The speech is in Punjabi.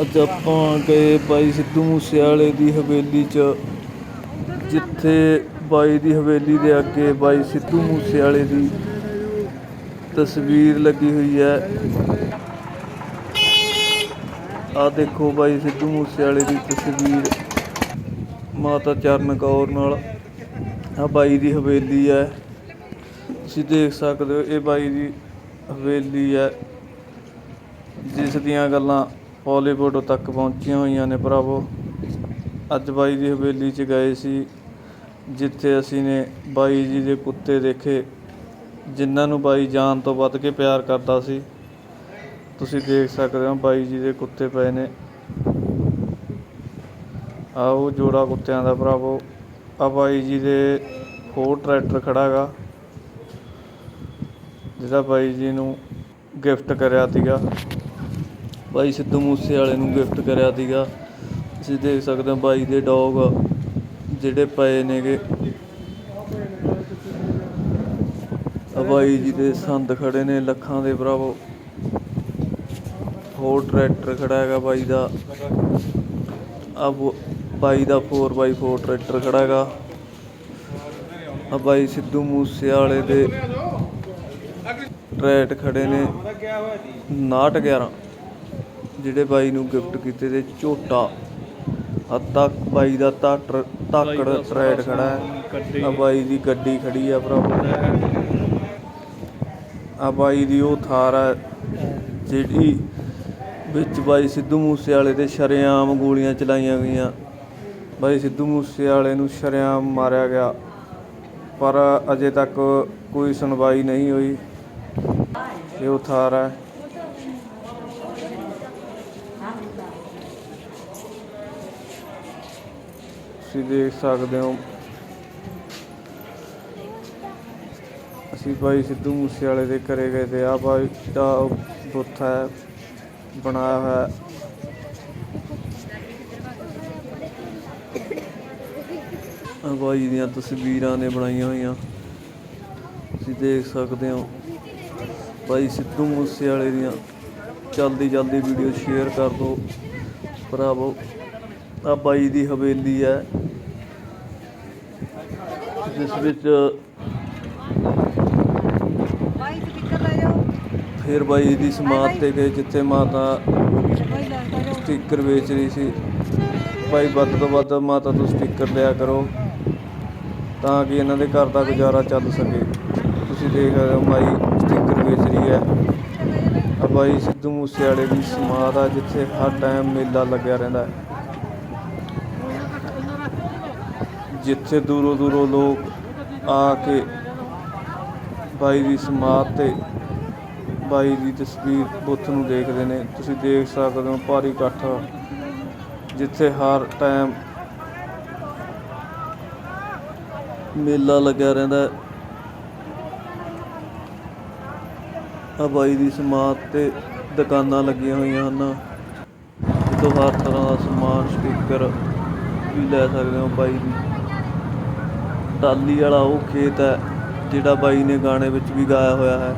ਅੱਜ ਆਪਾਂ ਗਏ ਬਾਈ ਸਿੱਧੂ ਮੂਸੇਵਾਲੇ ਦੀ ਹਵੇਲੀ 'ਚ, ਜਿੱਥੇ ਬਾਈ ਦੀ ਹਵੇਲੀ ਦੇ ਅੱਗੇ ਬਾਈ ਸਿੱਧੂ ਮੂਸੇਵਾਲੇ ਦੀ ਤਸਵੀਰ ਲੱਗੀ ਹੋਈ ਹੈ। ਆ ਦੇਖੋ ਬਾਈ ਸਿੱਧੂ ਮੂਸੇਵਾਲੇ ਦੀ ਤਸਵੀਰ, ਮਾਤਾ ਚਰਨ ਕੌਰ ਨਾਲ। ਆ ਬਾਈ ਦੀ ਹਵੇਲੀ ਹੈ। ਤੁਸੀਂ ਦੇਖ ਸਕਦੇ ਹੋ, ਇਹ ਬਾਈ ਦੀ ਹਵੇਲੀ ਹੈ। ਜਿਸ ਦੀਆਂ ਗੱਲਾਂ ਬਾਲੀਵੁੱਡ ਤੱਕ ਪਹੁੰਚੀਆਂ ਹੋਈਆਂ ਨੇ ਭਰਾਵੋ। ਅੱਜ ਬਾਈ ਦੀ ਹਵੇਲੀ 'ਚ ਗਏ ਸੀ, ਜਿੱਥੇ ਅਸੀਂ ਨੇ ਬਾਈ ਜੀ ਦੇ ਕੁੱਤੇ ਦੇਖੇ, ਜਿਨ੍ਹਾਂ ਨੂੰ ਬਾਈ ਜਾਨ ਤੋਂ ਵੱਧ ਕੇ ਪਿਆਰ ਕਰਦਾ ਸੀ। ਤੁਸੀਂ ਦੇਖ ਸਕਦੇ ਹੋ ਬਾਈ ਜੀ ਦੇ ਕੁੱਤੇ ਪਏ ਨੇ। ਆਓ ਜੋੜਾ ਕੁੱਤਿਆਂ ਦਾ ਭਰਾਵੋ। ਆ ਬਾਈ ਜੀ ਦੇ ਹੋਰ ਟਰੈਕਟਰ ਖੜਾ ਗਾ ਜਿਹੜਾ ਬਾਈ ਜੀ ਨੂੰ ਗਿਫਟ ਕਰਿਆ ਸੀਗਾ। ਬਾਈ ਸਿੱਧੂ ਮੂਸੇ ਵਾਲੇ ਨੂੰ ਗਿਫਟ ਕਰਿਆ ਸੀਗਾ। ਤੁਸੀਂ ਦੇਖ ਸਕਦੇ ਹੋ ਬਾਈ ਦੇ ਡੌਗ ਜਿਹੜੇ ਪਏ ਨੇਗੇ। ਆ ਬਾਈ ਜੀ ਦੇ ਸੰਦ ਖੜੇ ਨੇ ਲੱਖਾਂ ਦੇ, ਭਰਾਵੋ। ਹੋਰ ਟਰੈਕਟਰ ਖੜਾ ਹੈਗਾ ਬਾਈ ਦਾ। ਆ ਬਾਈ ਦਾ 4x4 ਟਰੈਕਟਰ ਖੜਾ ਹੈਗਾ। ਆ ਬਾਈ ਸਿੱਧੂ ਮੂਸੇ ਵਾਲੇ ਦੇ ਟਰੈਟ ਖੜੇ ਨੇ। 911 ਜਿਹੜੇ ਬਾਈ ਨੂੰ ਗਿਫਟ ਕੀਤੇ ਤੇ ਝੋਟਾ। ਆ ਤੱਕ ਬਾਈ ਦਾ ਤਾਕੜ ਟਰੈਟ ਖੜਾ ਹੈ। ਆ ਬਾਈ ਦੀ ਗੱਡੀ ਖੜੀ ਆ ਭਰਾਵੋ ਆ ਬਾਈ ਦੀ ਉਹ ਥਾਰ ਹੈ ਜਿਹੜੀ ਵਿੱਚ ਬਾਈ ਸਿੱਧੂ ਮੂਸੇ ਵਾਲੇ ਤੇ ਸ਼ਰੇਆਮ ਗੋਲੀਆਂ ਚਲਾਈਆਂ ਗਈਆਂ। ਬਾਈ ਸਿੱਧੂ ਮੂਸੇ ਵਾਲੇ ਨੂੰ ਸ਼ਰੇਆਮ ਮਾਰਿਆ ਗਿਆ। ਪਰ ਅਜੇ ਤੱਕ ਕੋਈ ਸੁਣਵਾਈ ਨਹੀਂ ਹੋਈ। ਇਹ ਉਹ ਥਾਰ ਹੈ ਤੁਸੀਂ ਦੇਖ ਸਕਦੇ ਹੋ। ਅਸੀਂ ਭਾਈ ਸਿੱਧੂ ਮੂਸੇ ਵਾਲੇ ਦੇ ਘਰੇ ਗਏ ਤੇ ਆ ਭਾਈ ਦਾ ਬੁੱਤ ਹੈ, ਬਣਾਇਆ ਹੋਇਆ। ਆ ਬਾਈ ਦੀਆਂ ਤਸਵੀਰਾਂ ਨੇ ਬਣਾਈਆਂ ਹੋਈਆਂ। ਤੁਸੀਂ ਦੇਖ ਸਕਦੇ ਹੋ। ਭਾਈ ਸਿੱਧੂ ਮੂਸੇ ਵਾਲੇ ਦੀਆਂ ਜਲਦੀ ਜਲਦੀ ਵੀਡੀਓ ਸ਼ੇਅਰ ਕਰ ਦਿਓ। ਭਰਾਵੋ ਆ ਬਾਈ ਦੀ ਹਵੇਲੀ ਹੈ। ਜਿਸ ਵਿੱਚ ਫਿਰ ਬਾਈ ਦੀ ਸਮਾਧ ਤੇ ਗਏ, ਜਿੱਥੇ ਮਾਤਾ ਬਾਈ ਸਟicker ਵੇਚ ਰਹੀ ਸੀ। ਭਾਈ ਵੱਧ ਤੋਂ ਵੱਧ ਮਾਤਾ ਤੋਂ ਸਟicker ਲਿਆ ਕਰੋ, ਤਾਂ ਕਿ ਇਹਨਾਂ ਦੇ ਘਰ ਦਾ ਗੁਜ਼ਾਰਾ ਚੱਲ ਸਕੇ। ਤੁਸੀਂ ਦੇਖ ਰਹੇ ਹੋ ਬਾਈ ਸਟicker ਵੇਚ ਰਹੀ ਹੈ। ਆ ਬਾਈ ਸਿੱਧੂ ਮੂਸੇ ਵਾਲੇ ਦੀ ਸਮਾਧ ਆ, ਜਿੱਥੇ ਹਰ ਟਾਈਮ ਮੇਲਾ ਲੱਗਿਆ ਰਹਿੰਦਾ ਹੈ। ਜਿੱਥੇ ਦੂਰੋਂ ਦੂਰੋਂ ਲੋਕ ਆ ਕੇ ਬਾਈ ਦੀ ਸਮਾਧ ਤੇ ਬਾਈ ਦੀ ਤਸਵੀਰ ਬੁੱਤ ਨੂੰ ਦੇਖਦੇ ਨੇ। ਤੁਸੀਂ ਦੇਖ ਸਕਦੇ ਹੋ ਭਾਰੀ ਇਕੱਠ ਜਿੱਥੇ ਹਰ ਟਾਈਮ ਮੇਲਾ ਲੱਗਿਆ ਰਹਿੰਦਾ ਹੈ। ਆ ਬਾਈ ਦੀ ਸਮਾਧ ਤੇ ਦੁਕਾਨਾਂ ਲੱਗੀਆਂ ਹੋਈਆਂ ਹਨ। ਜਿੱਥੋਂ ਹਰ ਤਰ੍ਹਾਂ ਦਾ ਸਮਾਨ, ਸਪੀਕਰ ਵੀ ਲੈ ਸਕਦੇ ਹੋ ਬਾਈ ਦੀ। ਟਾਹਲੀ ਵਾਲਾ ਉਹ ਖੇਤ ਹੈ ਜਿਹੜਾ ਬਾਈ ਨੇ ਗਾਣੇ ਵਿੱਚ ਵੀ ਗਾਇਆ ਹੋਇਆ ਹੈ।